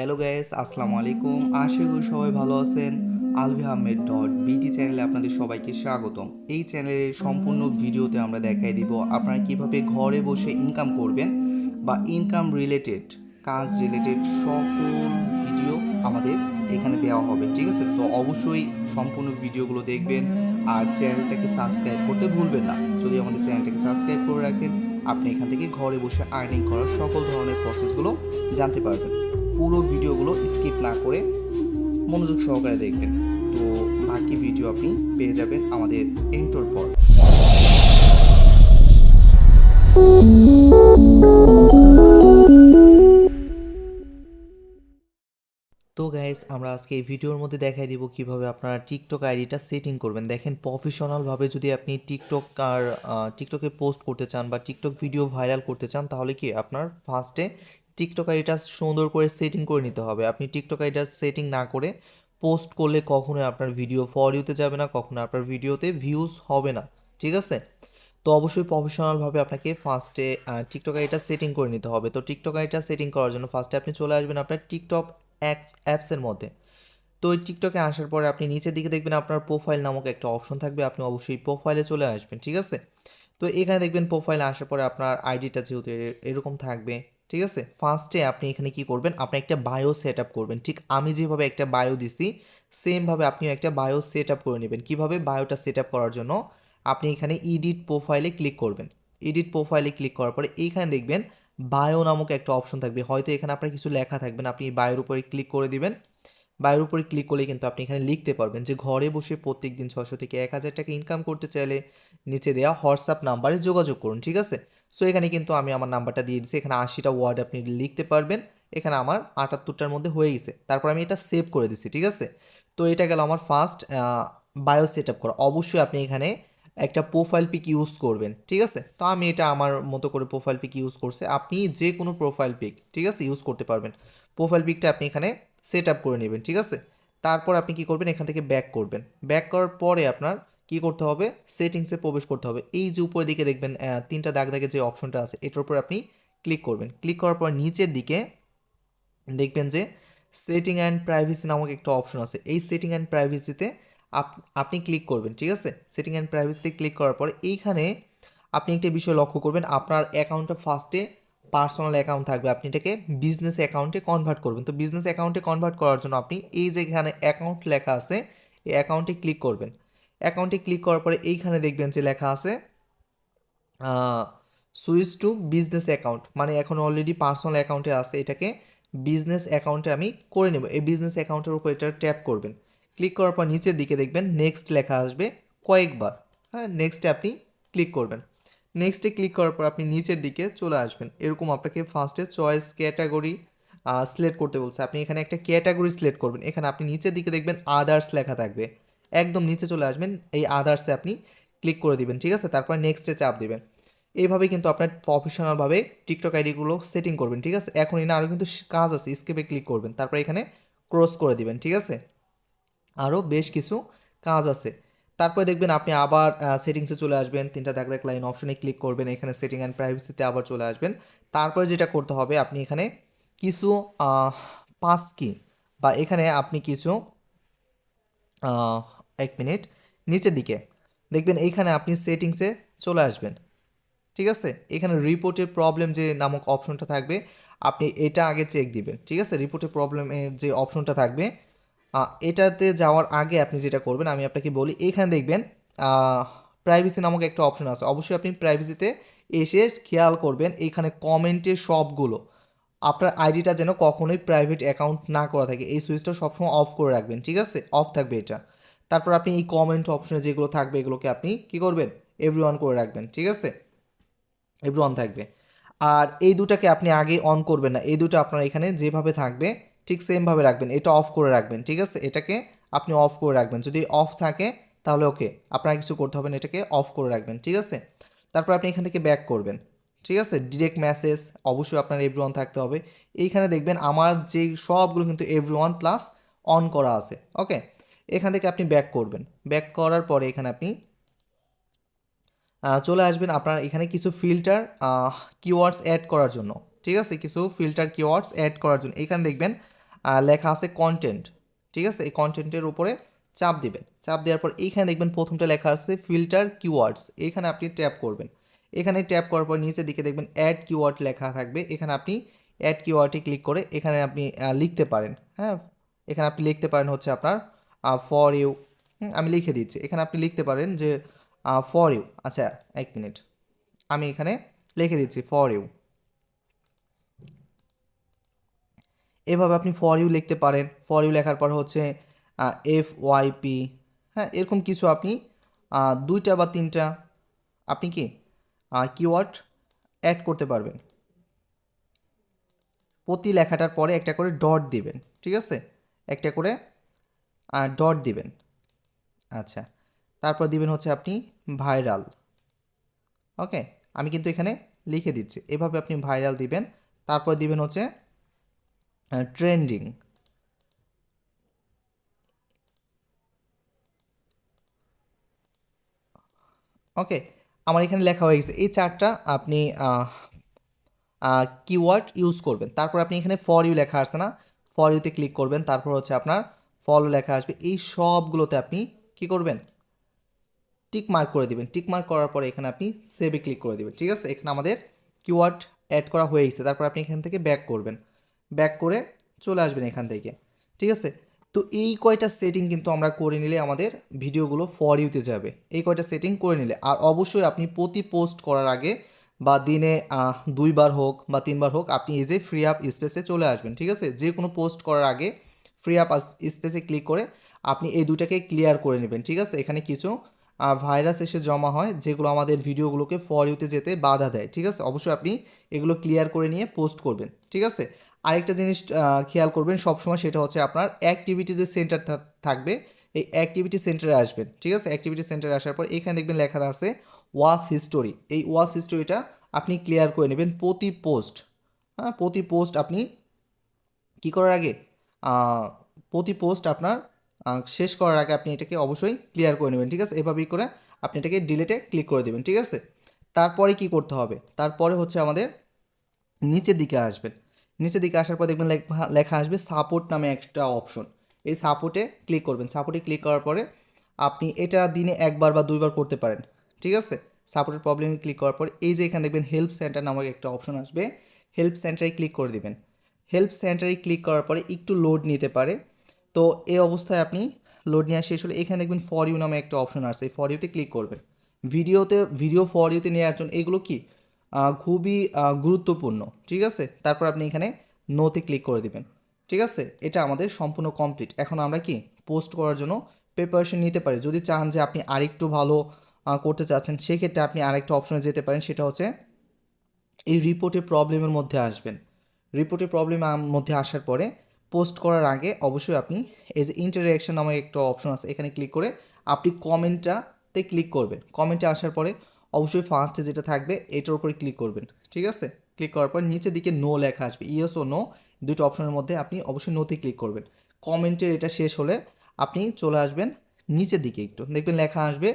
Hello guys আসসালামু আলাইকুম। আশা করি সবাই ভালো আছেন। আলভি আহমেদ ডট বিটি চ্যানেলে আপনাদের সবাইকে স্বাগতম। এই চ্যানেলের সম্পূর্ণ ভিডিওতে আমরা দেখাই দিব আপনারা কীভাবে ঘরে বসে ইনকাম করবেন বা ইনকাম রিলেটেড কাজ রিলেটেড সকল ভিডিও আমাদের এখানে দেওয়া হবে, ঠিক আছে? তো অবশ্যই সম্পূর্ণ ভিডিওগুলো দেখবেন আর চ্যানেলটাকে সাবস্ক্রাইব করতে ভুলবেন না। যদি আমাদের চ্যানেলটাকে সাবস্ক্রাইব করে রাখেন, আপনি এখান থেকে ঘরে বসে আর্নিং করার সকল ধরনের প্রসেসগুলো জানতে পারবেন। পুরো ভিডিওগুলো স্কিপ না করে মনোযোগ সহকারে দেখবেন। তো বাকি ভিডিও আপনি পেয়ে যাবেন আমাদের এন্টোর পর তো গাইস আমরা আজকে এই ভিডিওর মধ্যে দেখাই দিব কীভাবে আপনারা টিকটক আইডিটা সেটিং করবেন। দেখেন প্রফেশনালভাবে যদি আপনি টিকটক আর টিকটকে পোস্ট করতে চান বা টিকটক ভিডিও ভাইরাল করতে চান, তাহলে কি আপনার ফার্স্টে টিকটক আইডিটা সুন্দর করে সেটিং করে নিতে হবে। আপনি টিকটক আইডিটা সেটিং না করে পোস্ট করলে কখনোই আপনার ভিডিও ফর ইউতে যাবে না কখনো আপনার ভিডিওতে ভিউজ হবে না। ঠিক আছে? তো অবশ্যই প্রফেশনালভাবে আপনাকে ফার্স্টে টিকটক আইডিটা সেটিং করে নিতে হবে। তো টিকটক আইডিটা সেটিং করার জন্য ফার্স্টে আপনি চলে আসবেন আপনার টিকটক অ্যাপসের মধ্যে। তো ওই টিকটকে আসার পরে আপনি নিচের দিকে দেখবেন আপনার প্রোফাইল নামক একটা অপশন থাকবে, আপনি অবশ্যই প্রোফাইলে চলে আসবেন। ঠিক আছে? তো এখানে দেখবেন প্রোফাইলে আসার পরে আপনার আইডিটা যেহেতু এরকম থাকবে। ঠিক আছে? ফার্স্টে আপনি এখানে কি করবেন? আপনি একটা বায়ো সেট আপ করবেন। ঠিক আমি যেভাবে একটা বায়ো দিছি সেমভাবে আপনিও একটা বায়ো সেট আপ করে নেবেন। কীভাবে? বায়োটা সেট আপ করার জন্য আপনি এখানে ইডিট প্রোফাইলে ক্লিক করবেন। এডিট প্রোফাইলে ক্লিক করার পরে এইখানে দেখবেন বায়ো নামক একটা অপশন থাকবে। হয়তো এখানে আপনার কিছু লেখা থাকবেন আপনি বায়োর উপরে ক্লিক করে দিবেন। বায়োর উপরে ক্লিক করলে কিন্তু আপনি এখানে লিখতে পারবেন যে ঘরে বসে প্রত্যেক দিন ছশো থেকে এক হাজার টাকা ইনকাম করতে চাইলে নিচে দেওয়া হোয়াটসঅ্যাপ নাম্বারে যোগাযোগ করুন। ঠিক আছে? সো এখানে কিন্তু আমি আমার নাম্বারটা দিয়ে দিচ্ছি এখানে আশিটা ওয়ার্ড আপনি লিখতে পারবেন। এখানে আমার আটাত্তরটার মধ্যে হয়ে গেছে। তারপর আমি এটা সেভ করে দিচ্ছি ঠিক আছে? তো এটা গেল আমার ফার্স্ট বায়ো সেট আপ করা। অবশ্যই আপনি এখানে একটা প্রোফাইল পিক ইউজ করবেন, ঠিক আছে? তো আমি এটা আমার মতো করে প্রোফাইল পিক ইউজ করছে। আপনি যে কোনো প্রোফাইল পিক ঠিক আছে? ইউজ করতে পারবেন। প্রোফাইল পিকটা আপনি এখানে সেট আপ করে নেবেন, ঠিক আছে? তারপর আপনি কি করবেন? এখান থেকে ব্যাক করবেন। ব্যাক করার পরে আপনার কি করতে হবে? সেটিংসে প্রবেশ করতে হবে। এই যে উপরের দিকে দেখবেন তিনটা দাগ দাগে যে অপশনটা আছে, এটার উপর আপনি ক্লিক করবেন। ক্লিক করার পর নিচের দিকে দেখবেন যে সেটিং অ্যান্ড প্রাইভেসি নামক একটা অপশন আছে। এই সেটিং অ্যান্ড প্রাইভেসিতে আপনি ক্লিক করবেন, ঠিক আছে? সেটিং অ্যান্ড প্রাইভেসিতে ক্লিক করার পর এইখানে আপনি একটা বিষয় লক্ষ্য করবেন, আপনার অ্যাকাউন্টটা ফার্স্টে পার্সোনাল অ্যাকাউন্ট থাকবে। আপনি এটাকে বিজনেস অ্যাকাউন্টে কনভার্ট করবেন। তো বিজনেস অ্যাকাউন্টে কনভার্ট করার জন্য আপনি এই যে এখানে অ্যাকাউন্ট লেখা আছে, এই অ্যাকাউন্টে ক্লিক করবেন। অ্যাকাউন্টে ক্লিক করার পরে এইখানে দেখবেন যে লেখা আছে সুইচ টু বিজনেস অ্যাকাউন্ট। মানে এখন অলরেডি পার্সোনাল অ্যাকাউন্টে আছে, এটাকে বিজনেস অ্যাকাউন্টে আমি করে নেব। এই বিজনেস অ্যাকাউন্টের উপর এটা ট্যাপ করবেন। ক্লিক করার পর নিচের দিকে দেখবেন নেক্সট লেখা আসবে কয়েকবার। হ্যাঁ নেক্সটে আপনি ক্লিক করবেন। নেক্সটে ক্লিক করার পর আপনি নিচের দিকে চলে আসবেন। এরকম আপনাকে ফার্স্টে চয়েস ক্যাটাগরি সিলেক্ট করতে বলছে। আপনি এখানে একটা ক্যাটাগরি সিলেক্ট করবেন। এখানে আপনি নিচের দিকে দেখবেন আদার্স লেখা থাকবে। একদম নিচে চলে আসবেন, এই আদার্সে আপনি ক্লিক করে দিবেন, ঠিক আছে? তারপর নেক্সটে চাপ দিবেন। এইভাবে কিন্তু আপনার প্রফেশনালভাবে টিকটক আইডিগুলো সেটিং করবেন, ঠিক আছে? এখন এনে আরও কিন্তু কাজ আছে স্কেপে ক্লিক করবেন, তারপর এখানে ক্রস করে দিবেন, ঠিক আছে? আরও বেশ কিছু কাজ আছে। তারপরে দেখবেন আপনি আবার সেটিংসে চলে আসবেন, তিনটা দাগ দাগ লাইন অপশনে ক্লিক করবেন, এখানে সেটিং অ্যান্ড প্রাইভেসিতে আবার চলে আসবেন। তারপরে যেটা করতে হবে, আপনি এখানে কিছু পাস কি বা এখানে আপনি কিছু এক মিনিট নিচের দিকে। দেখবেন এইখানে আপনি সেটিংসে চলে আসবেন। ঠিক আছে? এখানে রিপোর্টের প্রবলেম যে নামক অপশনটা থাকবে, আপনি এটা আগে চেক দিবেন। ঠিক আছে? রিপোর্টের প্রবলেমে যে অপশনটা থাকবে এটাতে যাওয়ার আগে আপনি যেটা করবেন, আমি আপনাকে বলি, এখানে দেখবেন প্রাইভেসি নামক একটা অপশন আছে। অবশ্যই আপনি প্রাইভেসিতে এসে খেয়াল করবেন, এখানে কমেন্টে সবগুলো। আপনার আইডিটা যেন কখনোই প্রাইভেট অ্যাকাউন্ট না করা থাকে। এই সুইচটা সবসময় অফ করে রাখবেন। ঠিক আছে? অফ থাকবে এটা। তারপর আপনি এই কমেন্ট অপশনে যেগুলো থাকবে, এগুলোকে আপনি কি করবেন? এভরি অন করে রাখবেন, ঠিক আছে? এভরি অন থাকবে। আর এই দুটাকে আপনি আগে অন করবেন না। এই দুটো আপনার এখানে যেভাবে থাকবে, ঠিক সেমভাবে রাখবেন। এটা অফ করে রাখবেন, ঠিক আছে? এটাকে আপনি অফ করে রাখবেন। যদি অফ থাকে, তাহলে ওকে আপনার কিছু করতে হবে না, এটাকে অফ করে রাখবেন, ঠিক আছে? তারপর আপনি এখান থেকে ব্যাক করবেন, ঠিক আছে? ডিরেক্ট মেসেজ অবশ্যই আপনার এভরি থাকতে হবে। এইখানে দেখবেন আমার যে সবগুলো কিন্তু এভরি প্লাস অন করা আছে ওকে এখান থেকে আপনি ব্যাক করবেন। ব্যাক করার পরে এখানে আপনি চলে আসবেন আপনার এখানে কিছু ফিল্টার কিওয়ার্ডস অ্যাড করার জন্য। ঠিক আছে? কিছু ফিল্টার কিওয়ার্ডস অ্যাড করার জন্য। এখানে দেখবেন লেখা আছে কন্টেন্ট ঠিক আছে? এই কন্টেন্টের উপরে চাপ দিবেন। চাপ দেওয়ার পর এইখানে দেখবেন প্রথমটা লেখা আছে ফিল্টার কিওয়ার্ডস এখানে আপনি ট্যাপ করবেন। এখানে ট্যাপ করার পর নিচের দিকে দেখবেন অ্যাড কিওয়ার্ড লেখা থাকবে। এখানে আপনি অ্যাড কিওয়ার্ডে ক্লিক করে এখানে আপনি লিখতে পারেন। হ্যাঁ? এখানে আপনি লিখতে পারেন হচ্ছে আপনার ফর ইউ আমি লিখে দিচ্ছি। এখানে আপনি লিখতে পারেন যে ফর ইউ আচ্ছা এক মিনিট। আমি এখানে লিখে দিচ্ছি ফর ইউ এভাবে আপনি ফর ইউ লিখতে পারেন। ফর ইউ লেখার পর হচ্ছে এফ ওয়াই পি হ্যাঁ এরকম কিছু আপনি দুইটা বা তিনটা আপনি কি কিওয়ার্ড অ্যাড করতে পারবেন। প্রতি লেখাটার পরে একটা করে ডট দিবেন, ঠিক আছে? একটা করে ডট দিবেন। আচ্ছা তারপর দিবেন হচ্ছে আপনি ভাইরাল। ওকে, আমি কিন্তু এখানে লিখে দিচ্ছি। এভাবে আপনি ভাইরাল দিবেন, তারপর দিবেন হচ্ছে ট্রেন্ডিং। ওকে, আমার এখানে লেখা হয়ে গেছে। এই চারটা আপনি কিওয়ার্ড ইউজ করবেন। তারপর আপনি এখানে ফর ইউ লেখা আসছে না? ফর ইউতে ক্লিক করবেন। তারপর হচ্ছে আপনার ফলো লেখা আসবে, এই সবগুলোতে আপনি কি করবেন? টিক মার্ক করে দিবেন। টিক মার্ক করার পরে এখানে আপনি সেভে ক্লিক করে দিবেন। ঠিক আছে? এখানে আমাদের কিওয়ার্ড অ্যাড করা হয়ে গেছে। তারপর আপনি এখান থেকে ব্যাক করবেন। ব্যাক করে চলে আসবেন এখান থেকে। ঠিক আছে? তো এই কয়টা সেটিং কিন্তু আমরা করে নিলে আমাদের ভিডিওগুলো ফর ইউতে যাবে। এই কয়টা সেটিং করে নিলে। আর অবশ্যই আপনি প্রতি পোস্ট করার আগে বা দিনে দুইবার হোক বা তিনবার হোক আপনি এই যে ফ্রি আপ স্পেসে চলে আসবেন। ঠিক আছে? যে কোনো পোস্ট করার আগে ফ্রি আপ স্পেসে ক্লিক করে আপনি এই দুটাকে ক্লিয়ার করে নেবেন, ঠিক আছে? এখানে কিছু ভাইরাস এসে জমা হয়, যেগুলো আমাদের ভিডিওগুলোকে ফর ইউতে যেতে বাধা দেয়, ঠিক আছে? অবশ্যই আপনি এগুলো ক্লিয়ার করে নিয়ে পোস্ট করবেন, ঠিক আছে? আরেকটা জিনিস খেয়াল করবেন সবসময় সেটা হচ্ছে আপনার অ্যাক্টিভিটি যে সেন্টার থাকবে, এই অ্যাক্টিভিটি সেন্টারে আসবেন, ঠিক আছে? অ্যাক্টিভিটি সেন্টারে আসার পর এখানে দেখবেন লেখা আছে ওয়াচ হিস্টোরি, এই ওয়াচ হিস্টোরিটা আপনি ক্লিয়ার করে নেবেন প্রতি পোস্ট হ্যাঁ? প্রতি পোস্ট আপনি কি করার আগে প্রতি পোস্ট আপনার শেষ করার আগে আপনি এটাকে অবশ্যই ক্লিয়ার করে নেবেন, ঠিক আছে? এভাবেই করে আপনি এটাকে ডিলেটে ক্লিক করে দেবেন, ঠিক আছে? তারপরে কি করতে হবে? তারপরে হচ্ছে আমাদের নিচের দিকে আসবেন। নিচের দিকে আসার পর দেখবেন লেখা- আসবে সাপোর্ট নামে একটা অপশন এই সাপোর্টে ক্লিক করবেন। সাপোর্টে ক্লিক করার পরে আপনি এটা দিনে একবার বা দুইবার করতে পারেন, ঠিক আছে? সাপোর্টের প্রবলেমে ক্লিক করার পর এই যে এখানে দেখবেন হেল্প সেন্টার নামক একটা অপশন আসবে। হেল্প সেন্টারে ক্লিক করে দিবেন। হেল্প সেন্টারে ক্লিক করার পরে একটু লোড নিতে পারে। তো এই অবস্থায় আপনি লোড নেওয়া শেষ হলে এখানে দেখবেন ফর ইউ নামে একটা অপশন আসছে। এই ফর ইউতে ক্লিক করবেন। ভিডিওতে ভিডিও ফর ইউতে নেওয়ার জন্য এগুলো কি? খুবই গুরুত্বপূর্ণ। ঠিক আছে? তারপর আপনি এখানে নোতে ক্লিক করে দিবেন। ঠিক আছে? এটা আমাদের সম্পূর্ণ কমপ্লিট এখন আমরা কি? পোস্ট করার জন্য প্রিপারেশন নিতে পারি। যদি চান যে আপনি আরেকটু ভালো করতে চাচ্ছেন, সেক্ষেত্রে আপনি আরেকটা অপশনে যেতে পারেন। সেটা হচ্ছে এই রিপোর্টে প্রবলেমের মধ্যে আসবেন। রিপোর্টে প্রবলেম মধ্যে আসার পরে পোস্ট করার আগে অবশ্যই আপনি এই যে ইন্টারেকশন নামে একটা অপশন আছে। এখানে ক্লিক করে আপনি কমেন্টটাতে ক্লিক করবেন। কমেন্টে আসার পরে অবশ্যই ফার্স্টে যেটা থাকবে, এটার উপরে ক্লিক করবেন। ঠিক আছে? ক্লিক করার পর নিচের দিকে নো লেখা আসবে। ইয়েস ও নো দুটো অপশনের মধ্যে আপনি অবশ্যই নোতে ক্লিক করবেন। কমেন্টের এটা শেষ হলে আপনি চলে আসবেন নিচের দিকে একটু। দেখবেন লেখা আসবে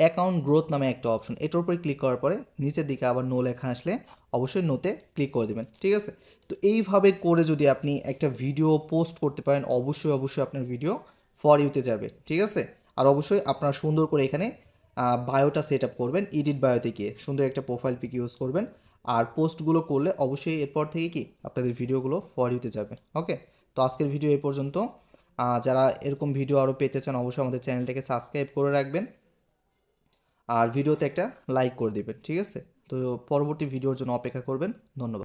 অ্যাকাউন্ট গ্রোথ নামে একটা অপশন এটার উপরে ক্লিক করার পরে নিচের দিকে আবার নো লেখা আসলে অবশ্যই নোতে ক্লিক করে দেবেন। ঠিক আছে? তো এইভাবে করে যদি আপনি একটা ভিডিও পোস্ট করতে পারেন, অবশ্যই অবশ্যই আপনার ভিডিও ফর ইউতে যাবে, ঠিক আছে? আর অবশ্যই আপনার সুন্দর করে এখানে বায়োটা সেট আপ করবেন এডিট বায়োতে গিয়ে সুন্দর একটা প্রোফাইল পিক ইউজ করবেন। আর পোস্টগুলো করলে অবশ্যই এরপর থেকে কি আপনাদের ভিডিওগুলো ফর ইউতে যাবে ওকে তো আজকের ভিডিও এই পর্যন্ত। যারা এরকম ভিডিও আরও পেতে চান, অবশ্যই আমাদের চ্যানেলটাকে সাবস্ক্রাইব করে রাখবেন। আর ভিডিওতে একটা লাইক করে দেবেন, ঠিক আছে? তো পরবর্তী ভিডিওর জন্য অপেক্ষা করবেন। ধন্যবাদ।